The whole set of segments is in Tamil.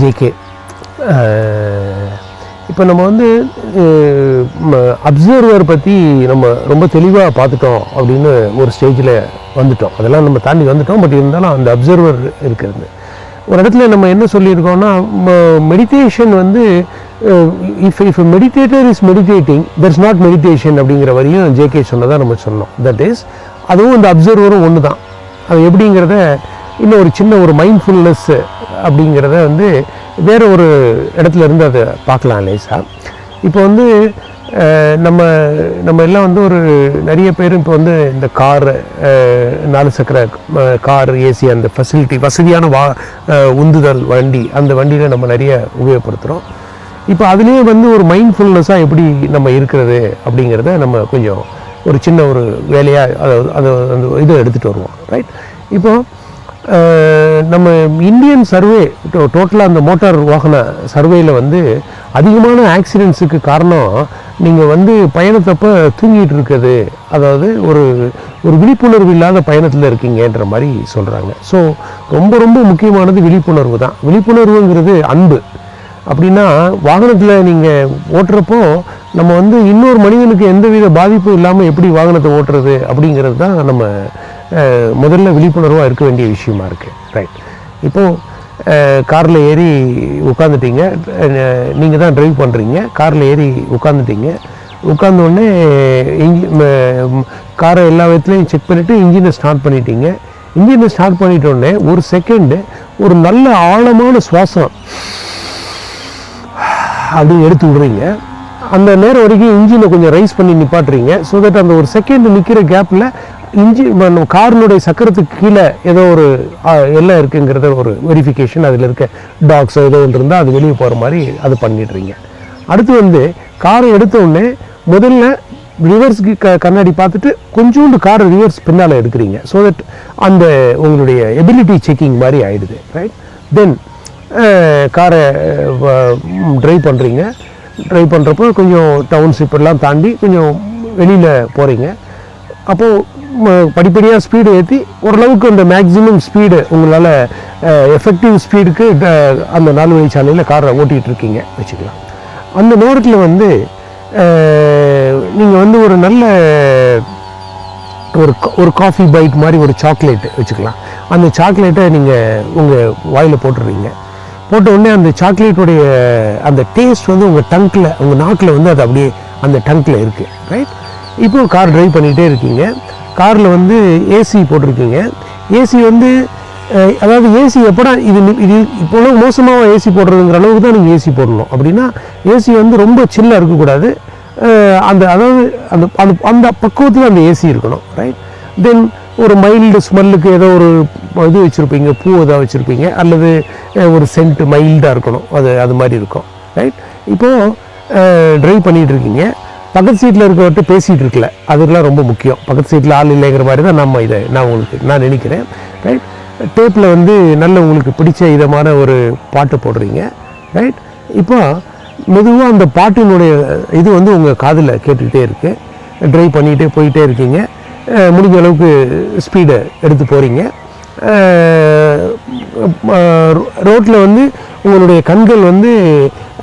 ஜேகே இப்போ நம்ம வந்து அப்சர்வர் பற்றி நம்ம ரொம்ப தெளிவாக பார்த்துட்டோம் அப்படின்னு ஒரு ஸ்டேஜில் வந்துட்டோம். அதெல்லாம் நம்ம தாண்டி வந்துட்டோம். பட் இருந்தாலும் அந்த அப்சர்வர் இருக்கிறது. ஒரு இடத்துல நம்ம என்ன சொல்லியிருக்கோம்னா மெடிடேஷன் வந்து if if meditator is meditating that's not meditation அப்படிங்கிற வரையும் ஜேகே சொன்னதாக நம்ம சொன்னோம். தட் இஸ் அதுவும் இந்த அப்சர்வரும் ஒன்று தான் அது எப்படிங்கிறத இன்னும் ஒரு சின்ன ஒரு மைண்ட்ஃபுல்னஸ் அப்படிங்கிறத வந்து வேறு ஒரு இடத்துல இருந்து அதை பார்க்கலாம் லேசா. இப்போ வந்து நம்ம நம்ம எல்லாம் வந்து ஒரு நிறைய பேர் இப்போ வந்து இந்த கார் நாலு சக்கர கார் ஏசி அந்த ஃபெசிலிட்டி வசதியான வா உந்துதல் வண்டி அந்த வண்டியில் நம்ம நிறைய உபயோகப்படுத்துகிறோம் இப்போ அதுலேயே வந்து ஒரு மைண்ட்ஃபுல்னஸாக எப்படி நம்ம இருக்கிறது அப்படிங்கிறத நம்ம கொஞ்சம் ஒரு சின்ன ஒரு வேலையாக அதை அதை அந்த இதை எடுத்துகிட்டு வருவோம் ரைட் இப்போது நம்ம இந்தியன் சர்வே டோட்டலாக அந்த மோட்டார் வாகன சர்வேயில் வந்து அதிகமான ஆக்சிடென்ட்ஸுக்கு காரணம் நீங்கள் வந்து பயணத்தப்போ தூங்கிட்டு இருக்குது அதாவது ஒரு ஒரு விழிப்புணர்வு இல்லாத பயணத்தில் இருக்கீங்கன்ற மாதிரி சொல்கிறாங்க ஸோ ரொம்ப ரொம்ப முக்கியமானது விழிப்புணர்வு தான். விழிப்புணர்வுங்கிறது அன்பு. அப்படின்னா வாகனத்தில் நீங்கள் ஓட்டுறப்போ நம்ம வந்து இன்னொரு மனிதனுக்கு எந்தவித பாதிப்பும் இல்லாமல் எப்படி வாகனத்தை ஓட்டுறது அப்படிங்கிறது தான் நம்ம முதல்ல விழிப்புணர்வாக இருக்க வேண்டிய விஷயமா இருக்குது ரைட் இப்போது காரில் ஏறி உட்காந்துட்டீங்க நீங்கள் தான் ட்ரைவ் பண்ணுறீங்க காரில் ஏறி உட்காந்துட்டீங்க உட்காந்தோடனே இஞ்சி காரை எல்லா விதத்துலையும் செக் பண்ணிவிட்டு இன்ஜினை ஸ்டார்ட் பண்ணிட்டீங்க. இன்ஜினை ஸ்டார்ட் பண்ணிட்டோடனே ஒரு செகண்டு ஒரு நல்ல ஆழமான சுவாசம் அப்படின்னு எடுத்து விடுறீங்க. அந்த நேரம் வரைக்கும் இன்ஜினை கொஞ்சம் ரைஸ் பண்ணி நிப்பாட்டுறீங்க. ஸோ தட் அந்த ஒரு செகண்ட் நிற்கிற கேப்பில் இன்ஜி காரினுடைய சக்கரத்துக்கு கீழே ஏதோ ஒரு எல்லாம் இருக்குங்கிறத ஒரு வெரிஃபிகேஷன் அதில் இருக்க டாக்ஸோ ஏதோ ஒன்று இருந்தால் அது வெளியே போகிற மாதிரி அது பண்ணிடுறீங்க. அடுத்து வந்து காரை எடுத்த உடனே முதல்ல ரிவர்ஸ்க்கு க கண்ணாடி பார்த்துட்டு கொஞ்சோண்டு காரை ரிவர்ஸ் பின்னால் எடுக்கிறீங்க. ஸோ தட் அந்த உங்களுடைய எபிலிட்டி செக்கிங் மாதிரி ஆகிடுது ரைட் தென் காரை ட்ரைவ் பண்ணுறீங்க ட்ரைவ் பண்ணுறப்போ கொஞ்சம் டவுன்ஷிப் எல்லாம் தாண்டி கொஞ்சம் வெளியில் போகிறீங்க அப்போது படிப்படியாக ஸ்பீடு ஏற்றி ஓரளவுக்கு அந்த மேக்ஸிமம் ஸ்பீடு உங்களால் எஃபெக்டிவ் ஸ்பீடுக்கு அந்த நாலு வழிச்சாலையில் காரை ஓட்டிகிட்டு இருக்கீங்க. வச்சுக்கலாம். அந்த நேரத்தில் வந்து நீங்கள் வந்து ஒரு நல்ல ஒரு ஒரு காஃபி பைட் மாதிரி ஒரு சாக்லேட் வச்சுக்கலாம். அந்த சாக்லேட்டை நீங்கள் உங்கள் வாயில் போட்டுடுறீங்க போட்ட உடனே அந்த சாக்லேட்டுடைய அந்த டேஸ்ட் வந்து உங்கள் டங்கில் உங்கள் நாக்கில் வந்து அது அப்படியே அந்த டங்கில் இருக்குது ரைட் இப்போ கார் டிரைவ் பண்ணிகிட்டே இருக்கீங்க. காரில் வந்து ஏசி போட்டிருக்கீங்க. ஏசி வந்து அதாவது ஏசி எப்படா இது இது இப்போலாம் மோசமாக ஏசி போடுறதுங்கிற அளவுக்கு தான் நீங்கள் ஏசி போடணும். அப்படின்னா ஏசி வந்து ரொம்ப சில்லாக இருக்கக்கூடாது. அந்த அதாவது அந்த அந்த அந்த பக்குவத்தில் அந்த ஏசி இருக்கணும். ரைட் தென் ஒரு மைல்டு ஸ்மெல்லுக்கு ஏதோ ஒரு இது வச்சுருப்பீங்க பூ ஏதாவது வச்சுருப்பீங்க அல்லது ஒரு சென்ட் மைல்டாக இருக்கணும். அது அது மாதிரி இருக்கும். ரைட் இப்போது ட்ரைவ் பண்ணிகிட்டு இருக்கீங்க. பக்கத்து சீட்டில் இருக்கவர்கிட்ட பேசிகிட்டு இருக்கல. அதெல்லாம் ரொம்ப முக்கியம். பக்கத்து சீட்டில் ஆள் இல்லைங்கிற மாதிரி தான் நம்ம இதை நான் உங்களுக்கு நான் நினைக்கிறேன். ரைட் டேப்பில் வந்து நல்ல உங்களுக்கு பிடிச்ச விதமான ஒரு பாட்டு போடுறீங்க. ரைட் இப்போ மெதுவாக அந்த பாட்டினுடைய இது வந்து உங்கள் காதில் கேட்டுக்கிட்டே இருக்குது ட்ரைவ் பண்ணிகிட்டே போயிட்டே இருக்கீங்க. முடிஞ்ச அளவுக்கு ஸ்பீடை எடுத்து போகிறீங்க ரோட்டில் வந்து உங்களுடைய கண்கள் வந்து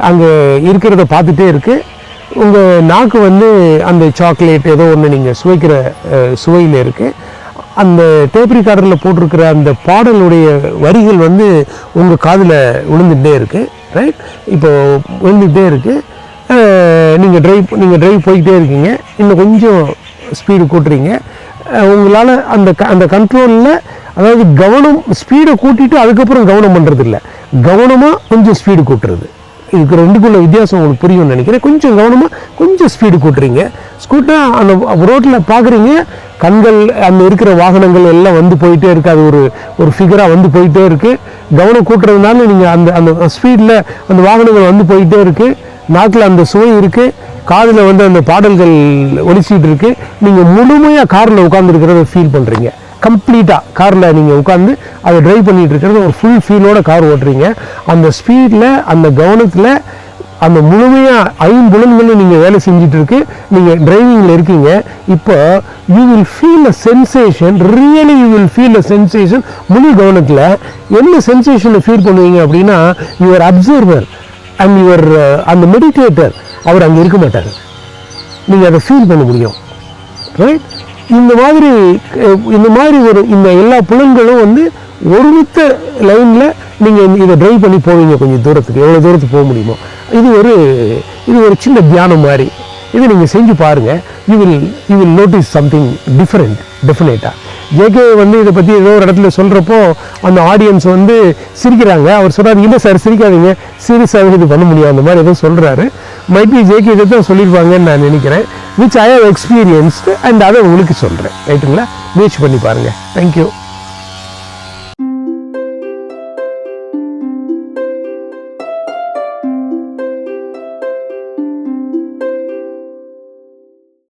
அங்கே இருக்கிறத பார்த்துட்டே இருக்குது உங்கள் நாக்கு வந்து அந்த சாக்லேட் ஏதோ ஒன்று நீங்கள் சுவைக்கிற சுவையில் இருக்குது அந்த டேப் ரெக்கார்டரில் போட்டிருக்கிற அந்த பாடலுடைய வரிகள் வந்து உங்கள் காதில் விழுந்துகிட்டே இருக்குது ரைட் இப்போது விழுந்துகிட்டே இருக்குது நீங்கள் ட்ரைவ் நீங்கள் ட்ரைவ் போய்கிட்டே இருக்கீங்க. இன்னும் கொஞ்சம் ஸ்பீடு கூட்டுறீங்க. உங்களால் அந்த க- அந்த கண்ட்ரோலில் அதாவது கவனம் ஸ்பீடை கூட்டிட்டு அதுக்கப்புறம் கவனம் பண்ணுறதில்ல கவனமாக கொஞ்சம் ஸ்பீடு கூட்டுறது. இதுக்கு ரெண்டுக்குள்ள வித்தியாசம் உங்களுக்கு புரியும்னு நினைக்கிறேன். கொஞ்சம் கவனமாக கொஞ்சம் ஸ்பீடு கூட்டுறீங்க. ஸ்கூட்டர் அந்த ரோட்டில் பார்க்குறீங்க கண்கள் அந்த இருக்கிற வாகனங்கள் எல்லாம் வந்து போயிட்டே இருக்குது அது ஒரு ஒரு ஃபிகராக வந்து போயிட்டே இருக்குது கவனம் கூட்டுறதுனால நீங்கள் அந்த அந்த ஸ்பீடில் அந்த வாகனங்கள் வந்து போயிட்டே இருக்குது நாட்டில் அந்த சுவை இருக்குது காதில் வந்து அந்த பாடல்கள் ஒலிச்சிட்டு இருக்குது நீங்கள் முழுமையாக காரில் உட்காந்துருக்கிறத ஃபீல் பண்ணுறீங்க கம்ப்ளீட்டாக காரில் நீங்கள் உட்காந்து அதை ட்ரைவ் பண்ணிகிட்டு இருக்கிறது ஒரு ஃபுல் ஃபீலோட கார் ஓட்டுறீங்க. அந்த ஸ்பீடில் அந்த கவனத்தில் அந்த முழுமையாக ஐம்புலன்களும் நீங்கள் வேலை செஞ்சுட்டு இருக்கு நீங்கள் டிரைவிங்கில் இருக்கீங்க. இப்போ you will feel a sensation really you will feel a sensation முழு கவனத்தில். என்ன சென்சேஷனை ஃபீல் பண்ணுவீங்க அப்படின்னா யுவர் அப்சர்வர் அண்ட் யுவர் அந்த மெடிடேட்டர் அவர் அங்கே இருக்க மாட்டார். நீங்கள் அதை ஃபீல் பண்ண முடியும். ரைட் இந்த மாதிரி இந்த மாதிரி ஒரு இந்த எல்லா புலன்களும் வந்து ஒருமித்த லைனில் நீங்கள் இதை ட்ரைவ் பண்ணி போவீங்க கொஞ்சம் தூரத்துக்கு. எவ்வளோ தூரத்துக்கு போக முடியுமோ. இது ஒரு இது ஒரு சின்ன தியானம் மாதிரி. இதை நீங்கள் செஞ்சு பாருங்கள் you will you will notice something different டெஃபினேட்டாக JK வந்து இதை பற்றி ஏதோ ஒரு இடத்துல சொல்கிறப்போ அந்த ஆடியன்ஸ் வந்து சிரிக்கிறாங்க. அவர் சொல்கிறாரு இல்லை சார் சிரிக்காதீங்க. சீரியஸாக இது பண்ண முடியாது. அந்த மாதிரி எதுவும் சொல்கிறாரு மைட் பி ஜேகே இதை தான் சொல்லியிருப்பாங்கன்னு நான் நினைக்கிறேன். Which I have experienced and அதை உங்களுக்கு சொல்கிறேன் ரைட்டுங்களா முயற்சி பண்ணி பாருங்கள் தேங்க்யூ